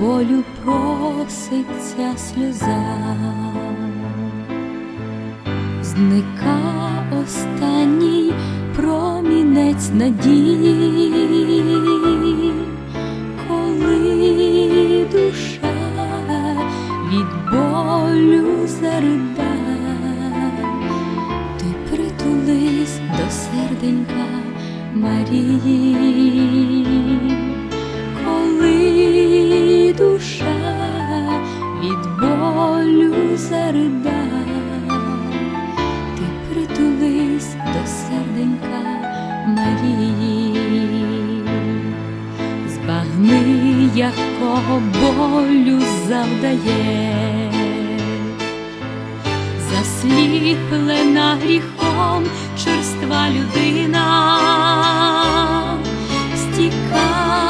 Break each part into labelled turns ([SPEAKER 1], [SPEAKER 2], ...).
[SPEAKER 1] волю проситься сльоза, зника останній промінець надії, коли душа від болю заридає, ти притулись до серденька Марії, болю ти притулись до серденька Марії, збагни, якого болю завдає. Засліплена гріхом черства людина, стікають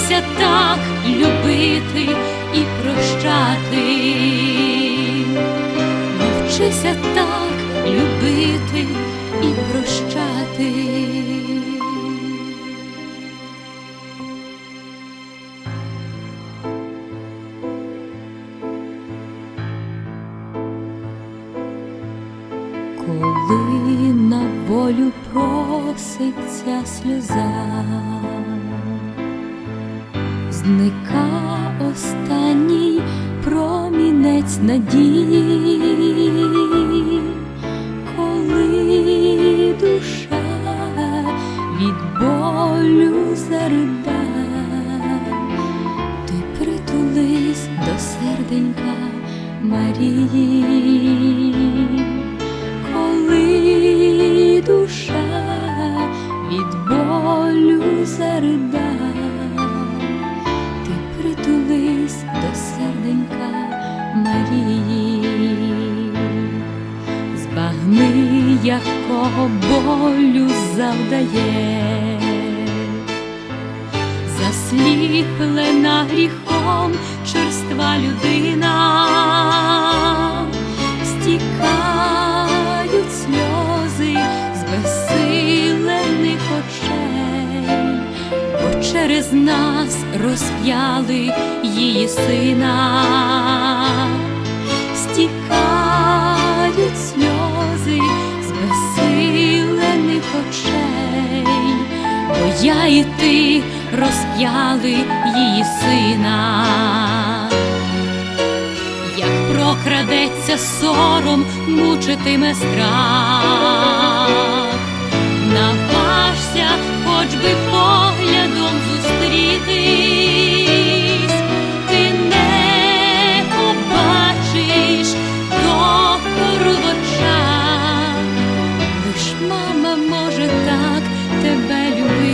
[SPEAKER 1] навчися так любити і прощати, навчися так любити і прощати. Коли на волю проситься сльоза, зника останній промінець надії, коли душа від болю заридає, ти притулись до серденька Марії, якого болю завдає. Засліплена гріхом черства людина, стікають сльози з безсилених очей, бо через нас розп'яли її сина, очей, бо я і ти розп'яли її сина, як прокрадеться сором, мучитиме страх, наважся, хоч би поглядом зустріти.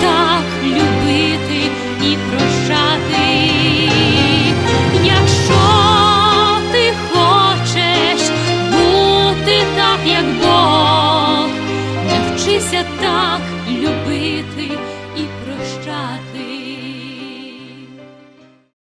[SPEAKER 1] так люблю.